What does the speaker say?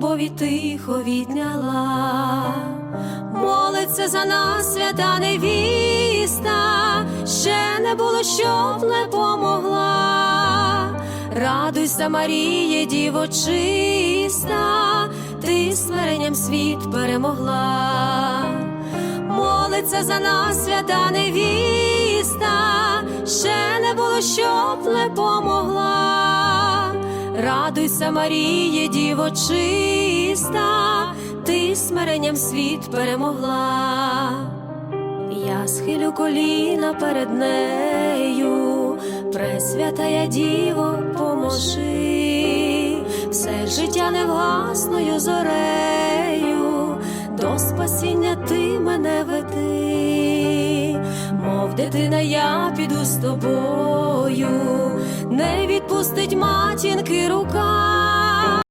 любові тихо відняла. Молиться за нас свята невіста, ще не було, щоб не помогла. Радуйся, Маріє, діво чиста, ти смиренням світ перемогла. Молиться за нас свята невіста, ще не було, щоб не помогла. Радуйся, Маріє, діво чиста, ти смиренням світ перемогла. Я схилю коліна перед нею, пресвятая діво, поможи, все життя невгасною зорею, до спасіння ти мене веди, мов дитина, я піду з тобою, не відпустить матінки.